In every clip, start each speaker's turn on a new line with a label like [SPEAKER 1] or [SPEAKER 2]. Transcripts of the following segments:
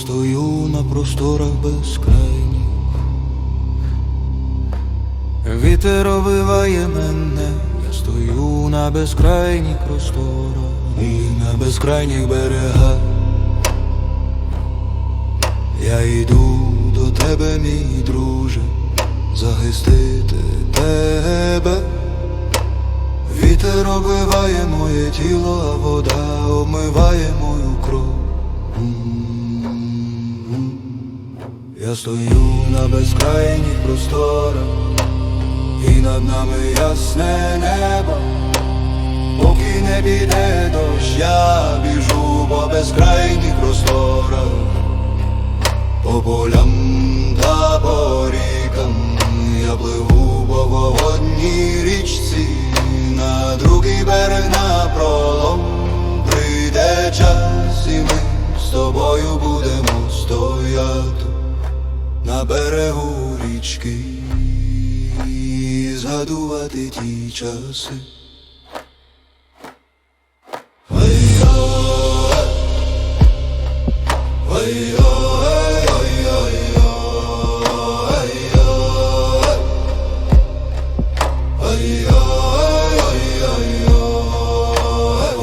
[SPEAKER 1] стою на просторах безкрайніх. Вітер обиває мене, я стою на безкрайніх просторах і на безкрайніх берегах. Я йду до тебе, мій друже, захистити тебе. Вітер оббиває моє тіло, а вода обмиває мою кров. Я стою на безкрайніх просторах, і над нами ясне небо. Поки не піде дощ, я біжу по безкрайніх просторах, по полям та по рікам. Я пливу по водній річці, на другий берег на пролом. Прийде час, і ми з тобою будемо берегу річки згадувати ті часи.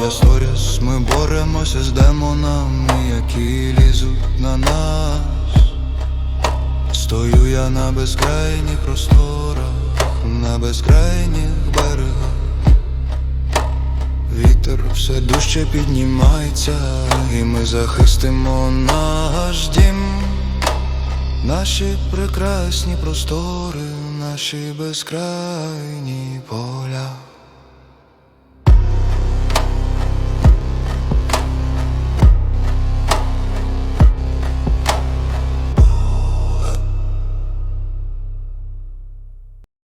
[SPEAKER 1] Я сторіс, ми боремося з демонами, які лізуть на нас. Стою я на безкрайніх просторах, на безкрайніх берегах. Вітер все дужче піднімається, і ми захистимо наш дім, наші прекрасні простори, наші безкрайні поля.